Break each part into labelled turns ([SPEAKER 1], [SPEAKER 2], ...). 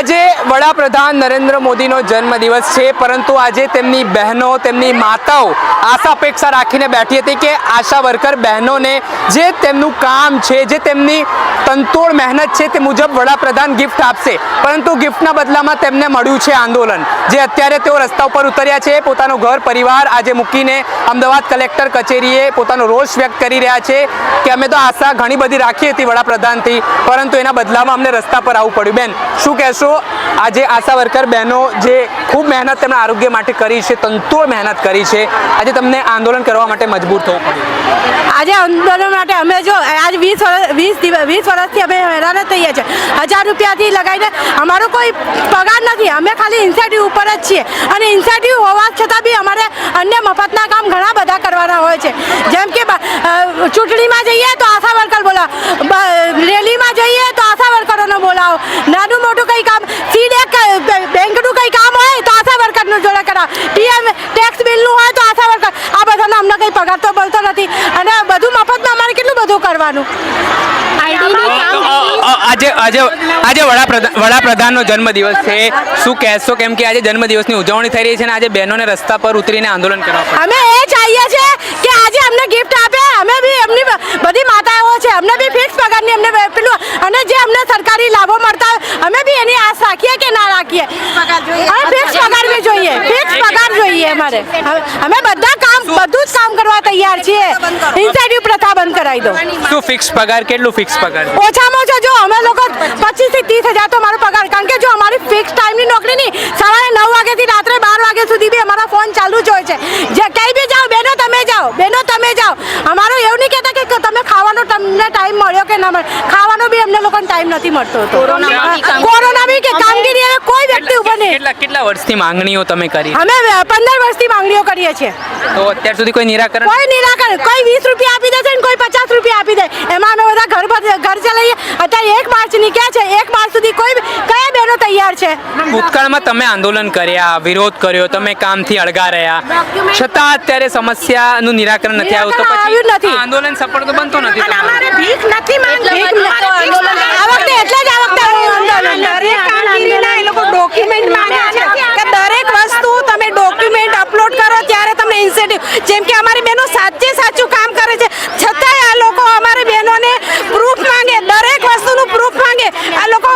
[SPEAKER 1] આજે વડાપ્રધાન નરેન્દ્ર મોદીનો જન્મદિવસ છે, પરંતુ આજે તેમની બહેનો, તેમની માતાઓ આશા અપેક્ષા રાખીને બેઠી હતી કે આશા વર્કર બહેનોને જે તેમનું કામ છે, જે તેમની તંતોડ મહેનત છે તે મુજબ વડાપ્રધાન ગિફ્ટ આપશે. પરંતુ ગિફ્ટના બદલામાં તેમને મળ્યું છે આંદોલન, જે અત્યારે તેઓ રસ્તા ઉપર ઉતર્યા છે. પોતાનો ઘર, પરિવાર આજે મૂકીને અમદાવાદ કલેક્ટર કચેરીએ પોતાનો રોષ વ્યક્ત કરી રહ્યા છે કે અમે તો આશા ઘણી બધી રાખી હતી વડાપ્રધાનથી, પરંતુ એના બદલામાં અમને રસ્તા પર આવવું પડ્યું. બેન, શું કહેશો? આજે આશા વર્કર બહેનો જે ખૂબ મહેનત તેમના આરોગ્ય માટે કરી છે તંતુઓ મહેનત કરી છે, આજે તમને આંદોલન કરવા માટે મજબૂર થવું
[SPEAKER 2] આજે આંદોલન માટે અમે જો, આજ વીસ વર્ષ વીસ વીસ વર્ષથી અમે હેરાન થઈએ છીએ. હજાર રૂપિયાથી લગાવીને અમારો કોઈ પગાર નથી. અમે ખાલી ઇન્સેન્ટિવ ઉપર જ છીએ. અને ઇન્સેન્ટિવ હોવા છતાં બી અમારે અન્ય મફતના કામ ઘણા બધા કરવાના હોય છે. જેમ કે ચૂંટણીમાં જઈએ તો આશા વર્કર બોલાવો રેલીમાં જઈએ તો આશા વર્કરોને બોલાવો. નાનું મોટું કંઈ કામ સીડે બેંકનું કંઈ કામ હોય તો આશા વર્કરનું જોડે કરાવો પીએમ ટેક્સ બિલનું હોય તો આશા વર્કર આ બધાને અમને કંઈ પગાર તો મળતો નથી. અને બધું મફતમાં અમારે કેટલું બધું કરવાનું?
[SPEAKER 1] આજે આજે આજે વડાપ્રધાન વડાપ્રધાનનો જન્મદિવસ છે. શું કહેશો કેમ કે આજે જન્મદિવસની ઉજવણી થઈ રહી છે અને આજે બહેનોને રસ્તા પર ઉતરીને આંદોલન કરવા
[SPEAKER 2] અમે એ ચાહીએ છીએ કે આજે અમને ગિફ્ટ આપે. અમે બી એમની બધી માતાઓ છે. અમને બી ફિક્સ પગારની અમને પેલું અને જે અમને સરકારી લાભો મળતા અમે બી એની આશ રાખીએ કે ના રાખીએ. અને ફિક્સ પગાર બી જોઈએ. ફિક્સ પગાર જોઈએ અમારે. અમે બધા કામ બધું જ કામ કરવા તૈયાર છીએ. ઇન્સેન્ટિવ પ્રથા બંધ કરાવી દો.
[SPEAKER 1] શું ફિક્સ પગાર? કેટલું ફિક્સ પગાર?
[SPEAKER 2] ઓછામાં ઓછો જો અમે લોકો પચીસથી ત્રીસ હજાર તો મારો પગાર. કારણ કે જો અમારી ફિક્સ ટાઈમની નોકરી નહીં સવારે નવ વાગ્યાથી રાત્રે બાર વાગ્યા સુધી બી અમારા ફોન ચાલુ જ હોય છે. જે ક્યાંય બી જાઓ બેનો તમે જાઓ બેનો તમે જાઓ. અમારું એવું નહીં કહેતા કે તમે ખાવાનો તમને ટાઈમ મળ્યો કે ના મળ્યો. ખાવાનો બી અમને લોકોને ટાઈમ નથી મળતો હતો કોરોના બી કે વ્યક્તિ ઉપર નહીં
[SPEAKER 1] કેટલા કેટલા વર્ષથી માંગણીઓ તમે કરી?
[SPEAKER 2] અમે પંદર વર્ષથી માંગણીઓ કરીએ છીએ.
[SPEAKER 1] તો અત્યાર સુધી કોઈ નિરાકરણ
[SPEAKER 2] કોઈ નિરાકરણ કોઈ વીસ રૂપિયા આપી દેશે ને કોઈ પચાસ રૂપિયા આપી દે. એમાં અમે બધા ઘર ઘર ચલાવીએ. અત્યારે એક માર્ચ નીકળ્યા છે? એક માર્ચ સુધી કોઈ કયા બહેનો તૈયાર છે?
[SPEAKER 1] ભૂતકાળમાં તમે આંદોલન કર્યા વિરોધ કર્યો તમે કામથી અળગા રહ્યા. છતાં અત્યારે સમસ્યાનું નિરાકરણ નથી આવ્યું. તો પછી
[SPEAKER 2] નથી.
[SPEAKER 1] આંદોલન સફળ તો બનતો નથી
[SPEAKER 2] અમારે ભીખ નથી માંગવી. આ વખતે એટલે જ આ વખતે આંદોલન
[SPEAKER 3] દરેક કામગીરીના એ લોકો ડોક્યુમેન્ટ માંગે છે. કે દરેક વસ્તુ તમે ડોક્યુમેન્ટ અપલોડ કરો ત્યારે તમને ઇન્સેન્ટિવ જેમ કે અમારી બહેનો સાચે સાચું કામ કરે છે છતાંય આ લોકો અમારી બહેનોને પ્રૂફ માંગે દરેક વસ્તુનું પ્રૂફ માંગે આ લોકો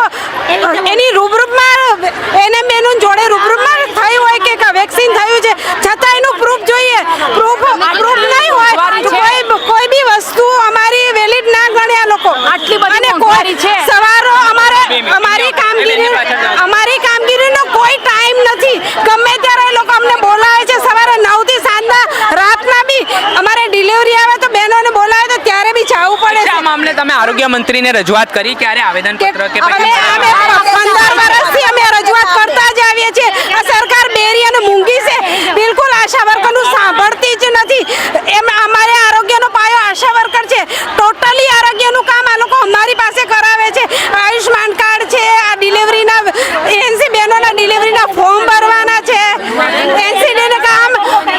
[SPEAKER 3] એની રૂબરૂપમાં એને બહેનો જોડે રૂબરૂપમાં થયું હોય કે વેક્સિન થયું છે છતાં એનું પ્રૂફ જોઈએ પ્રૂફ પ્રૂફ નહીં હોય તો કોઈ કોઈ બી વસ્તુ અમારી વેલિડ ના ગણે આ લોકો
[SPEAKER 2] આટલી બધી
[SPEAKER 3] અને
[SPEAKER 2] મોંઘવારી
[SPEAKER 3] કોઈ
[SPEAKER 2] છે.
[SPEAKER 3] સવારો અમારે
[SPEAKER 1] બે મિનિટ.
[SPEAKER 3] અમારી
[SPEAKER 1] એની
[SPEAKER 3] કામગીરી
[SPEAKER 1] પાછળ જાઓ.
[SPEAKER 3] અમારી કામગીરીનો કોઈ ટાઈમ નથી ગમે ત્યારે એ લોકો અમને બોલાવે છે સવારે નવથી સાંજના રાતના બી અમારે ડિલિવરી આવે તો બહેનોને બોલાવે તો ત્યારે બી જવું પડે
[SPEAKER 1] આ
[SPEAKER 3] છે
[SPEAKER 1] મામલે તમે રજૂઆત કરી ક્યારે આવેદન પત્ર કે પછી
[SPEAKER 3] અમે પંદર વર્ષથી અમે રજૂઆત કરતા જ આવીએ છીએ આ સરકાર બેરી અને મૂંગી છે બિલકુલ આશા વર્કરનું સાંભળતી જ નથી એમ અમારે આરોગ્યનો પાયો આશા વર્કર છે ટોટલી આરોગ્યનું કામ આ લોકો અમારી પાસે કરાવે છે આયુષ્માન કાર્ડ છે આ ડિલિવરીના એનસી બહેનોના ડિલિવરીના ફોર્મ ભરવાના છે એનસીડીનું કામ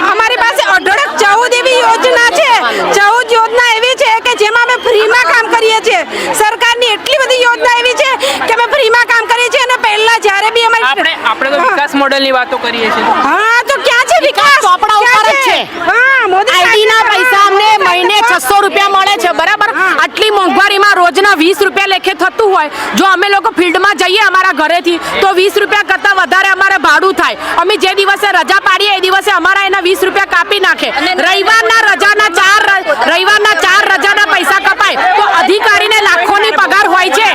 [SPEAKER 3] અમારી પાસે અઢળક ચૌદ એવી યોજના છે ચૌદ યોજના એવી છે કે જેમાં અમે ફ્રીમાં કામ કરીએ છીએ સરકારની એટલી બધી યોજના એવી છે કે અમે ફ્રીમાં કામ કરીએ છીએ અને પહેલા જ્યારે બી
[SPEAKER 1] આપણે
[SPEAKER 3] અમારી
[SPEAKER 1] આપણે તો વાતો કરીએ છીએ
[SPEAKER 3] હા તો ક્યાં છે વિકાસ
[SPEAKER 2] ચોપડા ઉપર જ છે.
[SPEAKER 3] હા મોદી
[SPEAKER 2] આઈડી ના પૈસા અમને મહિને 600 રૂપિયા મળે છે બરાબર આટલી મોંઘવારીમાં રોજના 20 રૂપિયા લેખે થતું હોય જો અમે લોકો ફિલ્ડમાં જઈએ અમારા ઘરેથી તો વીસ રૂપિયા કરતાં વધારે અમારે ભાડું થાય અમે જે દિવસે રજા પાડીએ એ દિવસે અમારા એના વીસ રૂપિયા કાપી નાખે રવિવારના રજાના ચાર રવિવારના ચાર રજાના પૈસા કપાય તો અધિકારીને લાખોની પગાર હોય છે.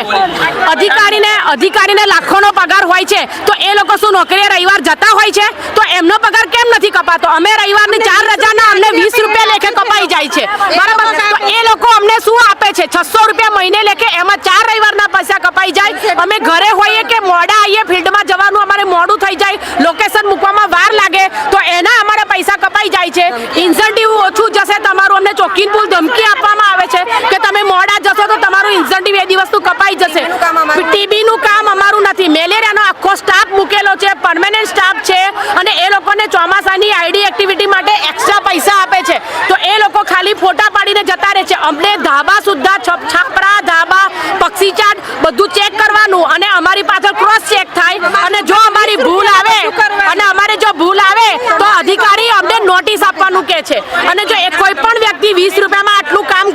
[SPEAKER 2] અધિકારીને અધિકારીને લાખોનો પગાર હોય છે. તો એ લોકો શું નોકરીએ રવિવાર જતા હોય છે? તો એમનો પગાર કેમ નથી કપાતો? અમે રવિવારની ચાર રજાના અમને વીસ રૂપિયા લેખે કપાઈ જાય છે. બરાબર? તો એ લોકો અમને શું આપે છે? છસો રૂપિયા મહિને લેખે એમાં ચાર રવિવારના પૈસા કપાઈ જાય. અમે ઘરે હોઈએ કે મોડા આવીએ ફિલ્ડમાં જવાનું અમારે મોડું થઈ જાય. લોકેશન મૂકવામાં વાર લાગે. તો એના અમારે પૈસા કપાઈ જાય છે. ઇન્સેન્ટિવ ઓછું જશે. તમારું અમને ચોખ્ખી પુલ ધમકી આપવામાં આવે છે કે આગામી બે દિવસનું કપાઈ જશે. ટીબીનું કામ અમારું નથી. મેલેરિયાનો આખો સ્ટાફ મૂકેલો છે પરમેનન્ટ સ્ટાફ છે અને એ લોકોને ચોમાસાની આઈડી એક્ટિવિટી માટે એક્સ્ટ્રા પૈસા આપે છે. તો એ લોકો ખાલી ફોટા પાડીને જતા રહે છે. અમને ધાબા સુદ્ધા છાપરા ધાબા પક્ષી ચાટ બધું ચેક કરવાનું અને અમારી પાછળ ક્રોસ ચેક થાય. અને જો અમારી ભૂલ આવે અને અમારે જો ભૂલ આવે તો અધિકારી અમને નોટિસ આપવાનું કે છે. અને જો એક કોઈ પણ વ્યક્તિ વીસ રૂપિયામાં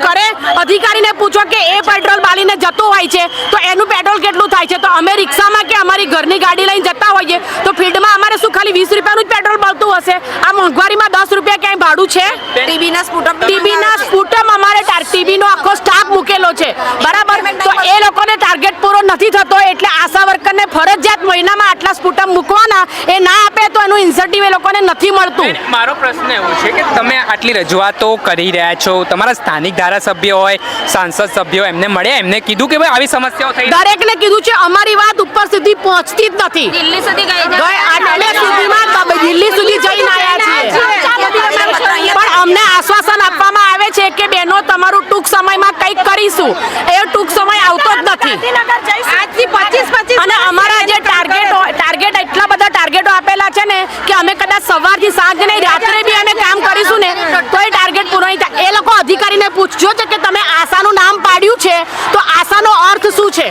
[SPEAKER 2] કરે. અધિકારીને પૂછો કે એ પેટ્રોલ બાલીને જતો હોય છે તો એનું પેટ્રોલ કેટલું થાય છે? તો અમે રિક્ષામાં કે અમારી ઘરની ગાડી લઈને જતા હોઈએ તો ફિલ્ડમાં અમારે શું ખાલી વીસ રૂપિયાનું જ પેટ્રોલ બળતું હશે? આ મોંઘવારીમાં દસ રૂપિયા ક્યાંય ભાડું છે?
[SPEAKER 3] ટીવીના સ્પુટમ
[SPEAKER 2] ટીબીના સ્પુટમ અમારે ટીબીનો આખો સ્ટાફ મૂકેલો છે. બરાબર? તો એ લોકોને ટાર્ગેટ પૂરો નથી થતો એટલે આશા વર્કરને ફરજિયાત મહિનામાં આટલા સ્પુટમ મૂકવાના એ ના આપે તો એનું ઇન્સેન્ટિવ એ લોકોને નથી મળતું.
[SPEAKER 1] મારો પ્રશ્ન એવો છે કે આટલી રજૂઆતો કરી રહ્યા છો? તમારા સ્થાનિક ધારાસભ્ય હોય સાંસદ સભ્યો એમને મળ્યા એમને કીધું કે ભાઈ આવી સમસ્યાઓ થઈ
[SPEAKER 2] દરેકને કીધું છે અમારી વાત ઉપર સુધી પહોંચતી જ નથી.
[SPEAKER 4] દિલ્હી સુધી ગઈ
[SPEAKER 2] દિલ્હી સુધી જઈને આવ્યા છીએ. પણ અમને આશ્વાસન આપવામાં આવે છે કે બેનો તમારું ટૂંક સમયમાં કંઈક કરીશું. એ ટૂંક સમય આવતો જ નથી
[SPEAKER 3] આજથી પચીસ પચીસ
[SPEAKER 2] અને અમારા જે ટાર્ગેટ ટાર્ગેટ એટલા બધા ટાર્ગેટો આપેલા છે ને કે અમે કદાચ સવારથી સાંજ નહીં રાત્રે બી અમે કામ કરીશું ને તો એ ટાર્ગેટ પૂરો નહીં થાય એ લોકો અધિકારીને પૂછજો છે કે તમે આશાનું નામ પાડ્યું છે તો આશાનો અર્થ શું છે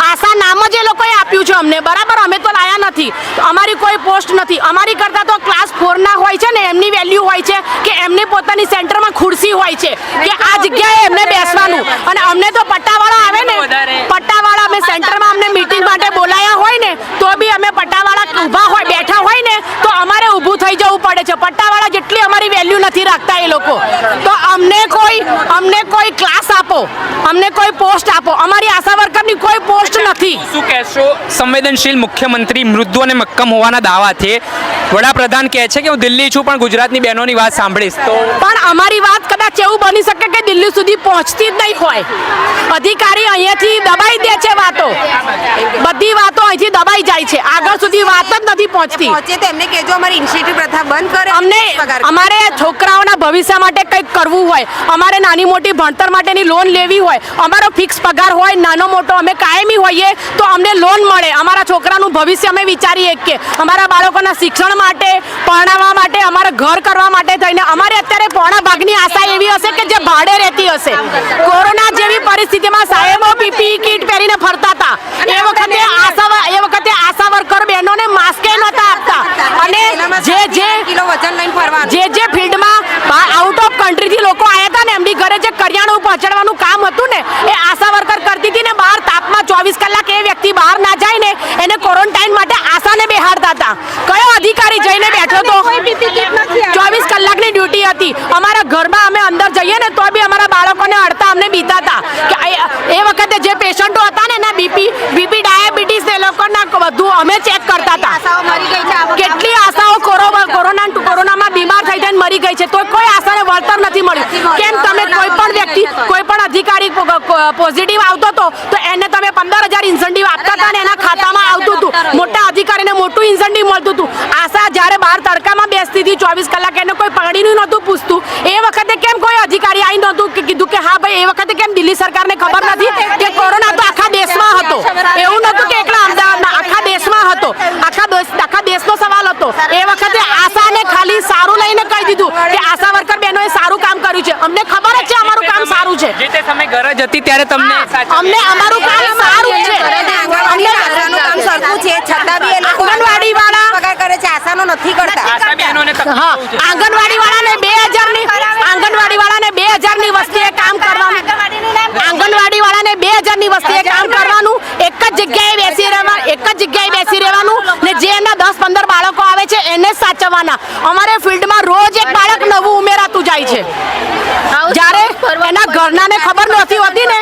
[SPEAKER 2] આશા નામ જ એ આપ્યું છે અમને. બરાબર અમે તો લાયા નથી. અમારી કોઈ પોસ્ટ નથી. અમારી કરતાં તો ક્લાસ ફોરના હોય છે ને એમની વેલ્યુ હોય છે કે એમની પોતાની સેન્ટરમાં ખુરશી હોય છે કે આ જગ્યાએ એમને બેસવાનું. અને અમને તો પટ્ટાવાળા આવે ને પટ્ટાવાળા અમે સેન્ટરમાં અમને મીટિંગ માટે બોલાયા હોય ને તો બી અમે પટ્ટાવાળા ઊભા હોય બેઠા હોય ને તો અમારે ઊભું થઈ જવું પડે છે. પટ્ટાવાળા જેટલી અમારી વેલ્યુ નથી રાખતા એ લોકો તો અમને કોઈ અમને કોઈ ક્લાસ આપો. અમને કોઈ પોસ્ટ આપો. અમારી આશા વર્કરની કોઈ પોસ્ટ નથી.
[SPEAKER 1] શું કહેશો? સંવેદનશીલ મુખ્યમંત્રી મૃદુ અને મક્કમ હોવાના દાવાથી વડાપ્રધાન કહે છે કે હું દિલ્હી છું પણ ગુજરાતની બહેનોની વાત સાંભળીશ તો?
[SPEAKER 2] પણ અમારી વાત કદાચ એવું બની શકે કે દિલ્હી સુધી પહોંચતી જ નહીં હોય. અધિકારી અહીંયાથી દબાઈ દે છે વાતો. બધી વાતો અહીંથી દબાઈ જાય છે. આગળ સુધી વાત જ નથી પહોંચતી.
[SPEAKER 3] પહોંચે તો એમને કહેજો અમારી ઇન્સ્ટિટ્યૂટ પ્રથા બંધ કરે
[SPEAKER 2] અમને અમારે છોકરાઓના ભવિષ્ય માટે કંઈક કરવું હોય. અમારે નાની મોટી ભણતર માટેની લોન લેવી હોય, અમારો ફિક્સ પગાર હોય, નાનો મોટો, અમે કાયમી હોઈએ, તો અમને લોન મળે. અમારા છોકરાનું ભવિષ્ય અમે વિચારીએ કે અમારા બાળકોના શિક્ષણ માટે, પરણાવવા માટે, અમારા ઘર કરવા માટે થઈને અમારે અત્યારે પોણા ભાગની આશા એવી હશે કે જે ભાડે રહેતી હશે. કોરોના જેવી પરિસ્થિતિમાં સાહેબો પીપી કીટ પહેરીને ફરતા હતા. એ વખતે આશા એ વખતે આશા વર્કર બહેનોને માસ્કે નહોતા આપતા. અને જે જે જે જે ફિલ્ડમાં આઉટ ઓફ કન્ટ્રીથી લોકો જે કરિયાણું પહોંચાડવાનું કામ હતું ને એ આશા વર્કર કરતી હતી ને બહાર તાપમાં ચોવીસ કલાક એ વ્યક્તિ બહાર ના જાય ને એને ક્વોરન્ટાઇન માટે આશાને બેહાડતા હતા. કયો અધિકારી જઈને બેઠો તો? ચોવીસ કલાકની ડ્યુટી હતી. અમારા ઘરમાં અમે અંદર જઈએ ને તો બી અમારા બાળકોને અડતા અમને બીતા હતા કે એ- વખતે જે પેશન્ટો હતા ને એના બીપી બીપી ડાયાબિટીસ એ લોકોના બધું અમે ચેક કરતા હતા. કેટલી આશાઓ કોરોના કોરોના કોરોનામાં બીમાર થઈ જઈને મરી ગઈ છે. તો કોઈ આશાને વળતર નથી મળ્યું. કેમ તમે કોઈ પણ વ્યક્તિ અધિકારી પોઝિટિવ આવતો હતો તો એને તમે પંદર હજાર ઇન્સેન્ટિવ આપતા હતા ને એના ખાતામાં આવતું હતું. મોટા અધિકારીને મોટું ઇન્સેન્ટિવ મળતું હતું. આશા જ્યારે બહાર તડકામાં બેસતી હતી ચોવીસ કલાક એને કોઈ પાણીનું નહોતું પૂછતું. એ વખતે કેમ કોઈ અધિકારી આવી નહોતું કે કીધું કે હા ભાઈ એ વખતે કેમ દિલ્હી સરકારને ખબર નથી કે કોરોના તો આખા દેશમાં હતો. એવું નહોતું કે એકલા અમદાવાદમાં આખા દેશમાં હતો. આખા દેશ આખા દેશનો સવાલ હતો. એ વખતે આશાને ખાલી સારું લઈને કહી દીધું કે આશા વર્કર બહેનોએ સારું કામ કર્યું છે. અમને ખબર જ છે કામ સારું છે.
[SPEAKER 1] જે તે સમય ગરજ હતી ત્યારે તમને
[SPEAKER 2] અમને અમારું કામ સારું છે.
[SPEAKER 3] અમને આશાનું કામ સરખું છે. છતાં બી એ લોકો
[SPEAKER 2] આંગણવાડી વાળા
[SPEAKER 3] પગાર કરે છે. આશાનો નથી કરતા.
[SPEAKER 1] આશા બહેનોને
[SPEAKER 2] હા આંગણવાડી વાળાને બે ની આંગણવાડી વાળાને બે હજારની વસ્તીએ કામ કરવાનું. આંગણવાડી વાળાને બે હજારની વસ્તીએ કામ કરવાનું. એક જ જગ્યાએ બેસી રહેવાનું એક જ જગ્યાએ બેસી રહેવાનું ને જે એના દસ પંદર બાળકો આવે છે એને સાચવવાના. અમારે ફિલ્ડમાં રોજ એક બાળક નવું ઉમેરાતું જાય છે. એના ઘરનાને ખબર નહોતી હોતી ને?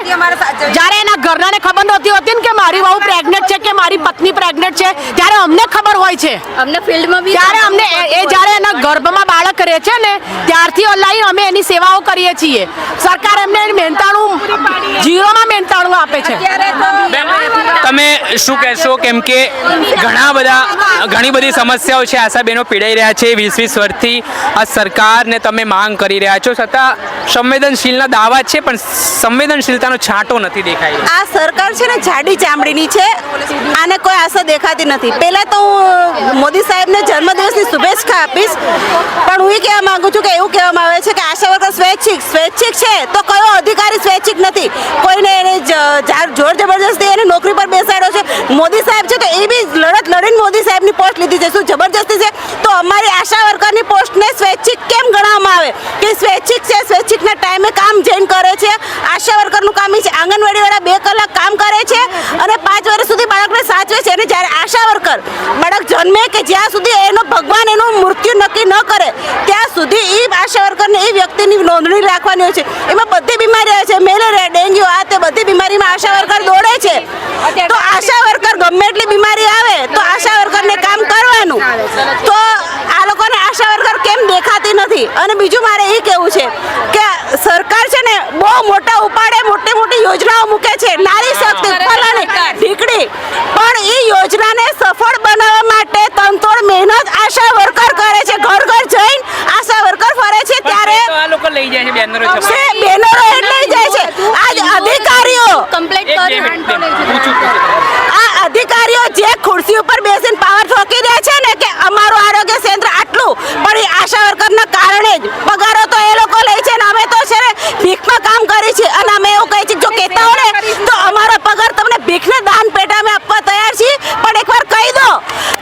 [SPEAKER 2] જ્યારે એના ઘરનાને ખબર નહોતી હોતી ને કે મારી વહુ પ્રેગ્નેન્ટ કે મારી પત્ની પ્રેગ્નન્ટ છે ત્યારે અમને ખબર હોય છે.
[SPEAKER 4] અમને ફિલ્ડમાં બી
[SPEAKER 2] ત્યારે અમને એ- જ્યારે એના ગર્ભમાં બાળક રહે છે ને ત્યારથી ઓનલાઈન અમે એની સેવાઓ કરીએ છીએ. સરકાર એમને મહેનતાણું જીરોમાં મહેનતાણું આપે છે.
[SPEAKER 1] તમે શું કહેશો? કેમ કે ઘણા બધા ઘણી બધી સમસ્યાઓ છે. આશા બહેનો પીડાઈ રહ્યા છે વીસ વીસ વર્ષથી. આ સરકારને તમે માંગ કરી રહ્યા છો. છતાં સંવેદનશીલના દાવા છે પણ સંવેદનશીલતાનો છાંટો નથી દેખાય
[SPEAKER 5] આ સરકાર છે ને જાડી ચામડીની છે. આને કોઈ આશા દેખાતી નથી. પહેલા તો હું મોદી સાહેબને જન્મદિવસની શુભેચ્છા આપીશ, પણ હું એ કહેવા માંગુ છું કે એવું કહેવામાં આવે છે કે આશા વર્કર સ્વૈચ્છિક સ્વૈચ્છિક છે તો કયો અધિકારી સ્વૈચ્છિક નથી? કોઈને એને જોર જબરજસ્તી એને નોકરી પર બેસાડ્યો છે. મોદી સાહેબ છે તો એ બી લડત લડીને મોદી સાહેબની પોસ્ટ લીધી છે. શું જબરજસ્તી છે? તો અમારી આશા વર્કરની પોસ્ટને સ્વૈચ્છિક કેમ ગણવામાં આવે? કે સ્વૈચ્છિક છે, સ્વૈચ્છિકના ટાઈમે કામ જઈને કરે છે. આશા વર્કરનું કામ એ છે. આંગણવાડીવાળા બે કલાક કામ કરે છે અને પાંચ વર્ષ સુધી બાળકને સાચવે છે અને જ્યારે વર્કર બાળક જન્મે કે જ્યાં સુધી એનો ભગવાન એનું મૃત્યુ નક્કી ન કરે, ત્યાં સુધી એ આશા વર્કરને એ વ્યક્તિની નોંધણી રાખવાની હોય છે. એમાં બધી બીમારી આવે છે, મેલેરિયા, ડેન્ગ્યુ, આ તે બધી બીમારીમાં આશા વર્કર દોડે છે. તો આશા વર્કર ગમે એટલી બીમારી આવે, તો આશા વર્કરને કામ કરવાનું. તો આ લોકોને આશા વર્કર કેમ દેખાતી નથી? અને બીજું મારે એ કહેવું છે કે સરકાર છે ને બહુ મોટા ઉપાડે મોટી મોટી યોજનાઓ મૂકે છે નારી શક્તિ ફલાણી ઢીકડી પણ એ યોજનાને સફળ બનાવવા માટે તનતોડ મહેનત આશા વર્કર કરે છે ઘર ઘર જઈને આશા વર્કર ફરે છે ત્યારે
[SPEAKER 1] તો આ લોકો લઈ જાય છે બેનરો
[SPEAKER 5] છે
[SPEAKER 1] છપાવી.
[SPEAKER 5] બેનરો એટલે જાય છે આજ અધિકારીઓ
[SPEAKER 4] કમ્પ્લીટ
[SPEAKER 1] એક બે મિનિટ, બે મિનિટ. પૂછું, પૂછું.
[SPEAKER 5] આ અધિકારીઓ જે ખુરશી ઉપર બેસીને પાવર ઠોકી દે છે ને કે અમારું આરોગ્ય કેન્દ્ર આટલું પણ એ આશા વર્કરના કારણે જ પગારો તો એ લોકો લે છે ને અમે તો છે ને ભીખમાં કામ કરી છે અને અમે એવું કહી છીએ જો કહેતા હો ને તો અમારો પગાર તમને ભીખને દાન પેટા અમે આપવા તૈયાર છીએ પણ એકવાર કહી દો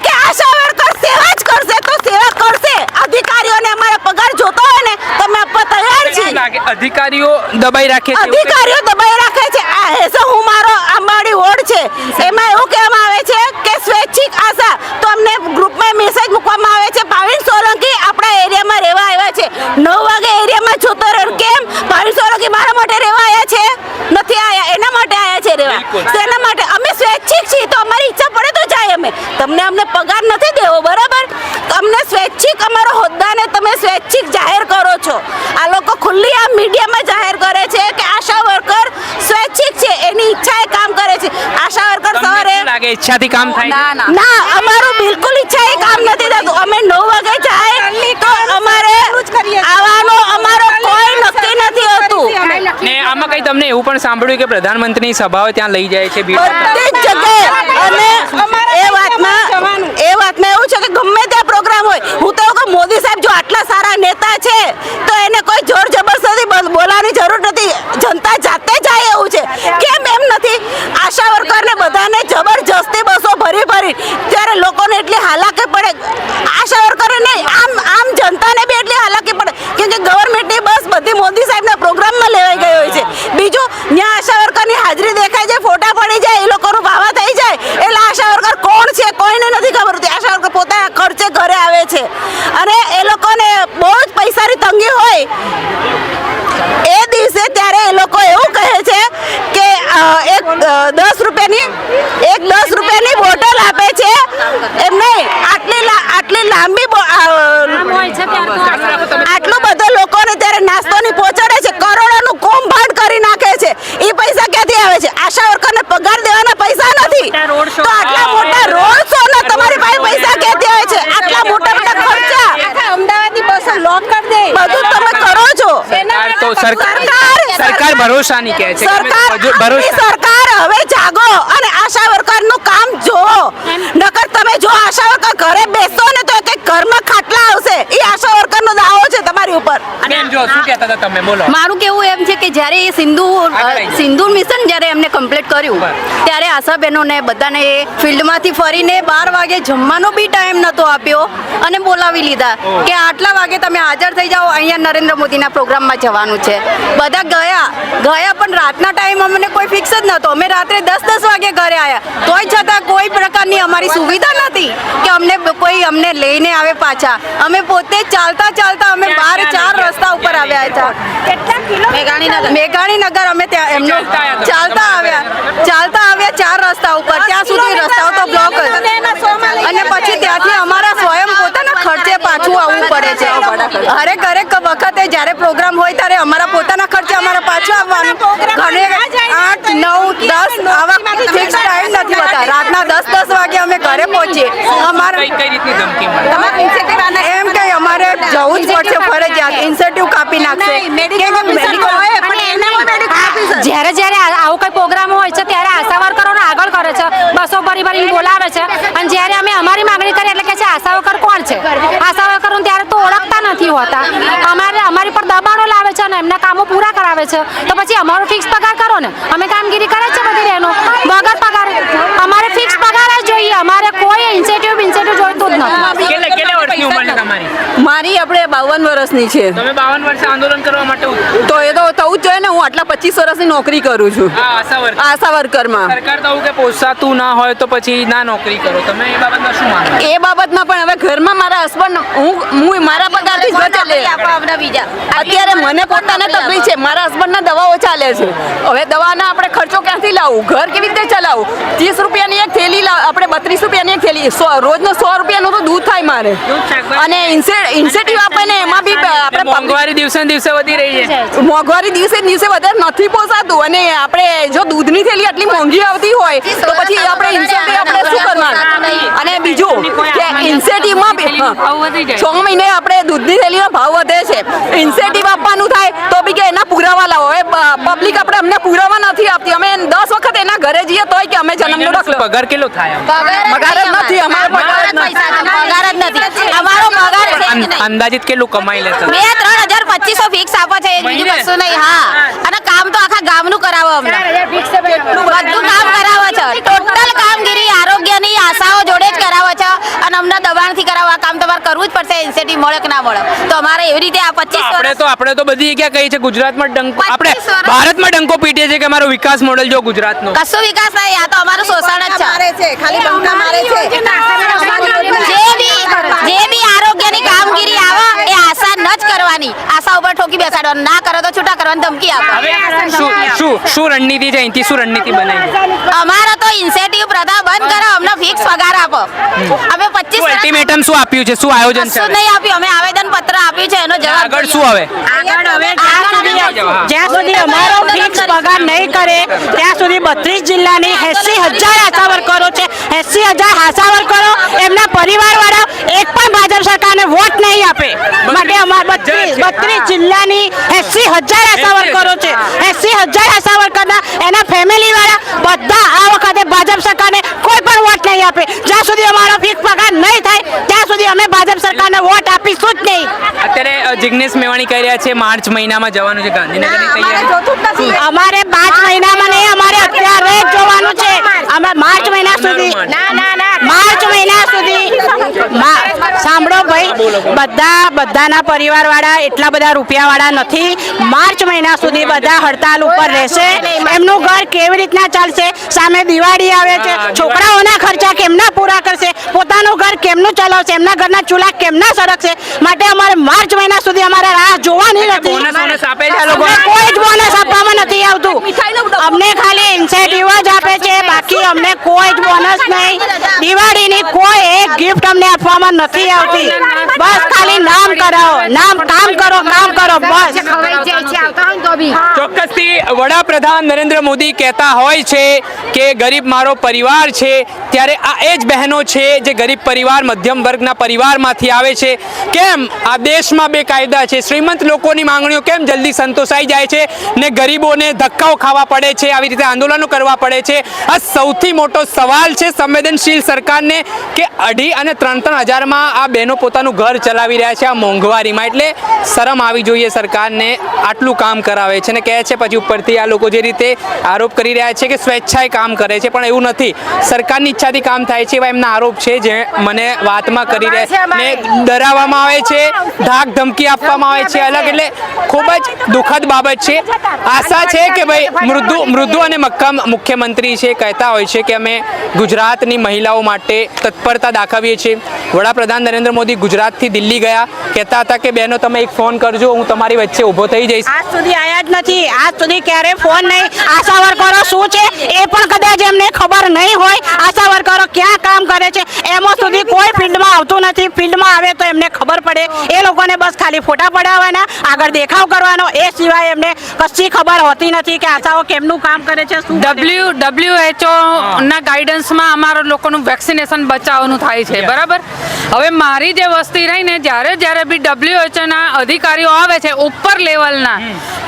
[SPEAKER 5] કે આશા વર્કર સેવા જ કરશે તો સેવા કરશે અધિકારીઓને અમારા પગાર જોતો હોય ને તો અમે આપવા તૈયાર છીએ
[SPEAKER 1] કેવું લાગે અધિકારીઓ દબાઈ રાખે છે.
[SPEAKER 5] અધિકારીઓ દબાઈ રાખે છે. આ હેસો હું મારો અંબાડી વોર્ડ છે. એમાં એવું કહેવામાં આવે છે કે સ્વૈચ્છિક આશા તો અમને ગ્રુપમાં મેસેજ મૂકવામાં આવે છે ભાવિન સોલંકી આપણા એરિયામાં રહેવા આવ્યા છે નવ વાગે એરિયામાં જોતો રહે કેમ ભાવિન સોલંકી મારા માટે રહેવા આવ્યા છે નથી આવ્યા એના માટે આવ્યા છે રહેવા
[SPEAKER 1] બિલકુલ.
[SPEAKER 5] તો એના માટે અમે સ્વૈચ્છિક છીએ તો અમારી ઈચ્છા પડે તો જાય અમે તમને અમને પગાર નથી દેવો બરાબર તો અમને સ્વૈચ્છિક અમારો હોદ્દાને તમે સ્વૈચ્છિક જાહેર કરો છો આ લોકો ખુલ્લી આ મીડિયામાં જાહેર કરે છે કે આશા વર્કર સ્વૈચ્છિક છે એની ઈચ્છાએ કામ કરે છે આશા વર્કર
[SPEAKER 1] તમને શું ઈચ્છાથી કામ થાય? ના
[SPEAKER 5] ના. અમારું બિલકુલ ઈચ્છાએ કામ નથી થતું. અમે નવ વાગે જાય તો અમારે આવવાનો અમારો કોઈ નક્કી નથી હોતું.
[SPEAKER 1] ને આમાં કઈ તમને એવું પણ સાંભળ્યું કે પ્રધાનમંત્રીની સભાઓ ત્યાં લઈ જાય છે
[SPEAKER 5] બધી જગ્યાએ. અને એ વાતમાં એ વાતમાં એવું છે કે ગમે ત્યાં પ્રોગ્રામ હોય હું તો કહું મોદી સાહેબ જો આટલા સારા નેતા છે તો એને કોઈ જોર જબરદસ્તી બોલ- બોલાવવાની જરૂર નથી. જનતા જાતે જાય એવું છે. નથી આશા વર્કરને બધાને જબરજસ્તી બસો ભરી ભરી. ત્યારે લોકોને એટલી હાલાકી પડે આશા વર્કરને નહીં, આમ આમ જનતાને બી એટલી હાલાકી પડે. કેમ કે ગવર્મેન્ટની બસ બધી મોદી સાહેબના પ્રોગ્રામમાં લેવાઈ ગઈ હોય છે. બીજું, ત્યાં આશા વર્કરની હાજરી દેખાય છે ફોટા પડી જાય એ લોકોનું વાવા થઈ જાય એટલે આશા વર્કર કોણ છે કોઈને નથી ખબર હોતી આશા વર્કર પોતાના ખર્ચે ઘરે આવે છે અને એ લોકોને બહુ જ પૈસાની તંગી હોય એ દિવસે ત્યારે એ લોકો એવું કહે છે કે અ, એક અ, દસ રૂપિયાની એક દસ રૂપિયાની બોટલ આપે છે એમ નહીં આટલી લા- આટલી લાંબી બો- અ, આટલું બધું લોકોને ત્યારે નાસ્તોની પહોંચાડે છે કરોડોનું કૌભાંડ કરી નાખે છે એ પૈસા ક્યાંથી આવે છે આશા વર્કરને પગાર દેવાના પૈસા નથી તો આટલા મોટા રોડ શો ના તમારી પાસે પૈસા ક્યાંથી આવે છે આટલા મોટા મોટા ખર્ચા
[SPEAKER 3] અમદાવાદની બસો લોક કરી દે
[SPEAKER 5] બધું તમે કરો છો
[SPEAKER 1] સરકાર તો સરકાર
[SPEAKER 5] સરકાર-
[SPEAKER 1] ભરોસાની કહે છે
[SPEAKER 5] સરકાર
[SPEAKER 1] ભરોસા
[SPEAKER 5] સરકાર હવે જાગો અને આશા વર્કરનું કામ જોવો નકર તમે જો આશા વર્કર ઘરે બેસો ને તો એક ઘરમાં ખાટલા આવશે. એ આશા વર્કરનો દાવો છે તમારી ઉપર.
[SPEAKER 1] બેન જો શું કહેતા હતા તમે બોલો.
[SPEAKER 4] મારું કેવું એમ છે કે જ્યારે એ સિંધુ. સિંદૂર મિશન જ્યારે એમને કમ્પ્લીટ કર્યું
[SPEAKER 1] ત્યારે
[SPEAKER 4] ત્યારે આશાબહેનોને બધાને એ ફિલ્ડમાંથી ફરીને બાર વાગે જમવાનો બી ટાઈમ નહોતો આપ્યો અને બોલાવી લીધા કે આટલા વાગે તમે હાજર થઈ જાઓ અહીંયા નરેન્દ્ર મોદીના પ્રોગ્રામમાં જવાનું છે. બધા ગયા. ગયા પણ રાતના ટાઈમ અમને કોઈ ફિક્સ જ નહોતો. અમે રાત્રે દસ દસ વાગે ઘરે આવ્યા તોય છતાં કોઈ પ્રકારની અમારી સુવિધા નથી કે અમને કોઈ અમને લઈને આવે પાછા. અમે પોતે ચાલતા ચાલતા અમે બાર ચાર રસ્તા ઉપર આવ્યા હતા. મેઘાણીનગર. અમે ત્યાં એમનો ચાલતા આવ્યા ચાલતા આવ્યા. ચાર રસ્તા ઉપર. ત્યાં સુધી રસ્તાઓ તો બ્લોક અને પછી ત્યાંથી અમારા સ્વયં પોતાના ખર્ચે પાછું આવવું પડે છે હરેક હરેક વખતે જ્યારે પ્રોગ્રામ હોય ત્યારે અમારા પોતાના ખર્ચે અમારા પાછું આવવાનું. ઘણે આઠ નવ દસ આવા ફિક્સ ટાઈમ નથી હોતા. રાતના દસ દસ વાગે અમે ઘરે પહોંચીએ. અમારે એમ કઈ અમારે જવું જ પડશે ફરજિયાત ઇન્સેન્ટિવ કાપી નાખશે.
[SPEAKER 6] જ્યારે જ્યારે આવું કઈ પ્રોગ્રામ હોય છે ત્યારે આશા વર્કરોને આગળ કરે છે. બસો ફરી ભરીને બોલાવે છે. અને જ્યારે અમે અમારી માંગણી કરીએ એટલે કે છે આશા વર્કર કોણ છે? એમના કામો પૂરા કરાવે છે. તો પછી અમારો ફિક્સ પગાર કરો ને. અમે કામગીરી કરે છે બધી બહેનો. વગર પગાર. અમારે ફિક્સ પગાર જ જોઈએ. અમારે કોઈ ઇન્સેન્ટિવ ઇન્સેન્ટિવ જોઈતું જ નથી.
[SPEAKER 7] મારી આપણે બાવન વર્ષની છે.
[SPEAKER 1] તમે બાવન વર્ષે આંદોલન કરવા માટે
[SPEAKER 7] તો એ તો થવું જ જોઈએ ને હું આટલા પચીસ વર્ષની નોકરી કરું છું.
[SPEAKER 1] આશા
[SPEAKER 7] વર્કરમાં.
[SPEAKER 1] સરકાર તો કે પોસાતું ના હોય તો પછી ના નોકરી કરો. તમે એ બાબતમાં શું
[SPEAKER 7] એ બાબતમાં પણ હવે ઘરમાં મારા હસબન્ડ હું હું મારા અત્યારે મને પોતાને તકલીફ છે. મારા હસબન્ડના દવાઓ ચાલે છે. હવે દવાના આપણે ખર્ચો ક્યાંથી લાવવું ઘર કેવી રીતે ચલાવવું ત્રીસ રૂપિયાની એક થેલી આપણે બત્રીસ રૂપિયાની એક થેલી. રોજનો સો રૂપિયાનું તો દૂધ થાય મારે. અને ઇન્સેન્ટિવ આપે ને એમાં બી આપણે
[SPEAKER 1] મોંઘવારી દિવસે દિવસે વધી રહી છે.
[SPEAKER 7] મોંઘવારી દિવસે દિવસે વધારે નથી પોસાતું. અને આપણે જો દૂધની થેલી આટલી મોંઘી આવતી હોય તો પછી આપણે ઇન્સેન્ટિવ આપણે શું કરવાનું? અને બીજું કે ઇન્સેન્ટિવમાં છ મહિને આપણે દૂધની થેલીનો ભાવ વધે છે. ઇન્સેન્ટિવ આપવાનું થાય તો બી કે એના પુરાવા લાવો. એ પબ્લિક આપણે અમને પુરાવા નથી આપતી. અમે દસ વખત એના ઘરે જઈએ તોય કે અમે જન્મનો દાખલો
[SPEAKER 1] પગાર કેટલો થાય
[SPEAKER 7] પગાર જ નથી અમારો. પગાર જ નથી.
[SPEAKER 8] પગાર જ નથી. અમારો પગાર
[SPEAKER 1] અંદાજિત કેટલું કમાઈ લેતા?
[SPEAKER 8] બે ત્રણ હજાર પચીસો ફિક્સ આપો છે. બીજું કશું નહીં. હા. અને કામ તો આખા ગામનું કરાવો અમને. બધું કામ કરાવો છો. ટોટલ કામગીરી આરોગ્યની આશાઓ જોડે જ કરાવો છો. અને અમને દબાણથી કરાવવા આ કામ તમારે કરવું જ પડશે. ઇન્સેન્ટિવ મળે કે ના મળે? તો અમારે એવી રીતે આ પચીસ
[SPEAKER 1] આપણે તો આપણે તો બધી જગ્યા કહી છે ગુજરાતમાં ડંકો આપણે ભારતમાં ડંકો પીટીએ છે કે અમારો વિકાસ મોડેલ જો ગુજરાતનો.
[SPEAKER 8] કશો વિકાસ નહીં. આ તો અમારું શોષણ જ છે.
[SPEAKER 6] છે. ખાલી બંકા મારે છે.
[SPEAKER 8] જે બી જે બી આરોગ્યની કામગીરી આવે એ આશા ન જ કરવાની. ઉપર બેસાડવાનું? ના કરો તો છૂટા કરવાની ધમકી આપો.
[SPEAKER 1] શું શું રણનીતિ છે? અહીંથી શું રણનીતિ બનાવી?
[SPEAKER 8] અમારો તો ઇન્સેન્ટિવ પ્રથા બંધ કરો અમને ફિક્સ પગાર આપો. અમે પચીસ
[SPEAKER 1] શું અલ્ટિમેટમ શું આપ્યું છે? શું આયોજન છે
[SPEAKER 8] નહીં આપ્યું અમે આવેદન પત્ર આપ્યું છે એનો જવાબ
[SPEAKER 1] આગળ શું હવે?
[SPEAKER 9] આગળ હવે જ્યાં સુધી અમારો ફિક્સ પગાર નહીં કરે ત્યાં સુધી બત્રીસ જિલ્લાની એસી હજાર આશા વર્કરો છે એસી હજાર આશા વર્કરો એમના પરિવારવાળા એક પણ ભાજપ સરકારને વોટ નહીં આપે. માટે અમારા બત્રીસ બત્રીસ જિલ્લાની એસી હજાર આશા વર્કરો છે. એસી હજાર આશા વર્કરના એના ફેમિલી વાળા બધા આ વખતે ભાજપ સરકારને કોઈ પણ વોટ નહીં આપે. જ્યાં સુધી અમારો ફિક્સ પગાર નહીં થાય ત્યાં સુધી અમે ભાજપ સરકારને વોટ આપીશું જ નહીં.
[SPEAKER 1] અત્યારે જિગ્નેશ મેવાણી કહી રહ્યા છે માર્ચ મહિનામાં જવાનું છે ગાંધીનગરની તૈયારી.
[SPEAKER 9] અમારે પાંચ મહિનામાં નહીં અમારે અત્યારે જ જોવાનું છે. અમે માર્ચ મહિના સુધી
[SPEAKER 1] ના,
[SPEAKER 9] માર્ચ મહિના સુધી મા- સાંભળો ભાઈ બધા બધાના પરિવારવાળા એટલા બધા રૂપિયાવાળા નથી. માર્ચ મહિના સુધી બધા હડતાલ ઉપર રહેશે. એમનું ઘર કેવી રીતના ચાલશે? સામે દિવાળી આવે છે. છોકરાઓના ખર્ચા કેમના પૂરા કરશે? પોતાનું ઘર કેમનું ચલાવશે? એમના ઘરના ચૂલા કેમના સરકશે? માટે અમારે માર્ચ મહિના સુધી અમારે રાહ જોવાની નથી. કોઈ જ બોનસ આપવામાં નથી આવતું. અમને ખાલી ઇન્સેન્ટિવ જ આપે છે. બાકી અમને કોઈ જ બોનસ નહીં. દિવાળીની કોઈ એક ગિફ્ટ અમને આપવામાં નથી આવતી. બસ ખાલી નામ કરાવો નામ કામ કરો કામ કરો બસ.
[SPEAKER 1] ચોક્કસથી વડાપ્રધાન નરેન્દ્ર મોદી કહેતા હોય છે કે ગરીબ મારો પરિવાર છે ત્યારે આ એ જ બહેનો છે જે ગરીબ પરિવાર મધ્યમ વર્ગના પરિવારમાંથી આવે છે. કેમ? આ દેશમાં બે કાયદા છે. શ્રીમંત લોકોની માંગણીઓ કેમ જલ્દી સંતોષાઈ જાય છે ને ગરીબોને ધક્કાઓ ખાવા પડે છે? આવી રીતે આંદોલનો કરવા પડે છે. આ સૌથી મોટો સવાલ છે સંવેદનશીલ સરકારને કે અઢી અને ત્રણ ત્રણ હજારમાં આ બહેનો પોતાનું ઘર ચલાવી રહ્યા છે આ મોંઘવારીમાં. એટલે શરમ આવી જોઈએ સરકારને, આટલું કામ કરાવે છે અને કહે છે પછી ઉપરથી આ લોકો જે રીતે આરોપ કરી રહ્યા છે કે સ્વેચ્છાએ કામ કરે છે, પણ એવું નથી. સરકારની ઈચ્છાથી કામ થાય છે એવા એમના આરોપ છે જે મને વાતમાં કરી રહ્યા ને ડરાવવામાં આવે છે, ધાક ધમકી આપવામાં આવે છે, અલગ એટલે ખૂબ જ દુઃખદ બાબત છે. આશા છે કે ભાઈ મૃદુ મૃદુ અને મક્કમ મુખ્યમંત્રી છે કહેતા હોય છે કે અમે ગુજરાતની મહિલાઓ માટે તત્પરતા દાખવીએ છીએ. વડાપ્રધાન નરેન્દ્ર મોદી ગુજરાતથી દિલ્હી ગયા. કહેતા હતા કે, બહેનો, તમે એક ફોન કરજો, હું તમારી વચ્ચે ઊભો થઈ જઈશ.
[SPEAKER 9] આજ સુધી આયા જ નથી. આજ સુધી ક્યારે ફોન નહીં. આશા વર્કરો શું છે એ પણ કદાચ એમને ખબર નહીં હોય. આશા વર્કરો ક્યાં કામ કરે છે? એમાં સુધી કોઈ ફિલ્ડમાં આવતું નથી ફિલ્ડમાં આવે તો એમને ખબર પડે. એ લોકોને બસ ખાલી ફોટા પડાવવાના આગળ દેખાવ કરવાનો. એ સિવાય એમને કશી ખબર હોતી નથી કે આશાઓ કેમનું કામ કરે છે શું
[SPEAKER 10] ડબલ્યુ ડબલ્યુએચઓ ના ગાઈડન્સમાં અમારા લોકોનું વેક્સિનેશન બચાવવાનું થાય છે બરાબર? હવે મારી જે વસ્તી રહી ને જ્યારે જ્યારે બી ડબલ્યુએચઓના અધિકારીઓ આવે છે ઉપર લેવલના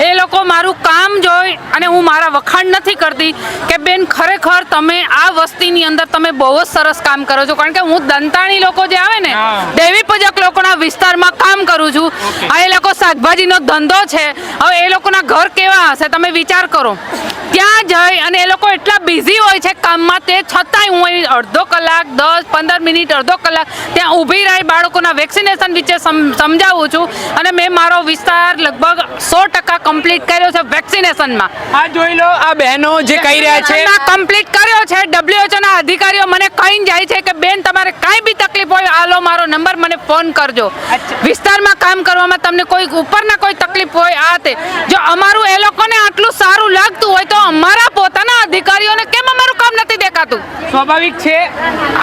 [SPEAKER 10] એ લોકો મારું કામ જોઈ અને હું મારા વખાણ નથી કરતી કે બેન ખરેખર તમે આ વસ્તીની અંદર તમે બહુ જ સરસ કામ કરો છો. કારણ કે હું દંતાણી લોકો જે આવે ને
[SPEAKER 1] હા.
[SPEAKER 10] દેવી પૂજક લોકોના વિસ્તારમાં કામ કરું છું. આ એ લોકો શાકભાજીનો ધંધો છે. હવે એ લોકોના ઘર કેવા હશે તમે વિચાર કરો. ત્યાં જઈ અને એ લોકો એટલા બિઝી હોય છે કામમાં તે છતાંય હું અહીં અડધો કલાક દસ પંદર મિનિટ અડધો કલાક ત્યાં ઊભી રહી બાળકોના વેક્સિનેશન વિશે સમ- સમજાવું છું. અને મેં મારો વિસ્તાર લગભગ સો ટકા કમ્પ્લીટ કર્યો છે વેક્સિનેશનમાં.
[SPEAKER 1] આ જોઈ લો આ બહેનો જે કહી રહ્યા છે.
[SPEAKER 10] કમ્પ્લીટ કર્યો છે. ડબ્લ્યુએચઓના અધિકારીઓ મને કહીને જાય છે કે બેન તમારે કાંઈ બી તકલીફ હોય આલો મારો નંબર મને ફોન કરજો. વિસ્તારમાં કામ કરવામાં તમને કોઈ ઉપરના કોઈ તકલીફ હોય આ તે. જો અમારું એ લોકોને આટલું સારું લાગતું હોય તો અમારા પોતાના અધિકારીઓને કેમ અમારું કામ નથી દેખાતું?
[SPEAKER 1] સ્વાભાવિક છે.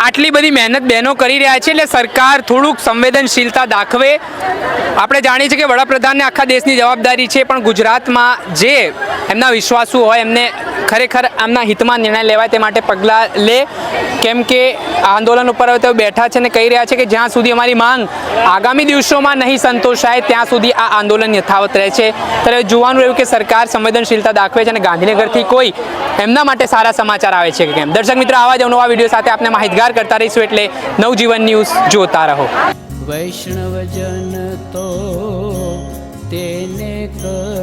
[SPEAKER 1] આટલી બધી મહેનત બહેનો કરી રહ્યા છે એટલે સરકાર થોડુંક સંવેદનશીલતા દાખવે. આપણે જાણીએ છીએ કે વડાપ્રધાનને આખા દેશની જવાબદારી છે પણ ગુજરાતમાં જે એમના વિશ્વાસુ હોય એમને ખરેખર આમના હિતમાં નિર્ણય લેવાય તે માટે પગલાં લે. કેમ કે આંદોલન ઉપર હવે તેઓ બેઠા છે અને કહી રહ્યા છે કે જ્યાં સુધી અમારી માંગ આગામી દિવસોમાં નહીં સંતોષાય, ત્યાં સુધી આ આંદોલન યથાવત રહે છે. ત્યારે જોવાનું રહ્યું કે સરકાર સંવેદનશીલતા દાખવે છે અને ગાંધીનગરથી કોઈ એમના માટે સારા સમાચાર આવે છે કે કેમ? દર્શક મિત્રો, આવા જ આ વીડિયો સાથે આપણે માહિતગાર કરતા રહીશું એટલે નવજીવન ન્યૂઝ જોતા રહો.
[SPEAKER 11] વૈષ્ણવજન તો તેને કહીએ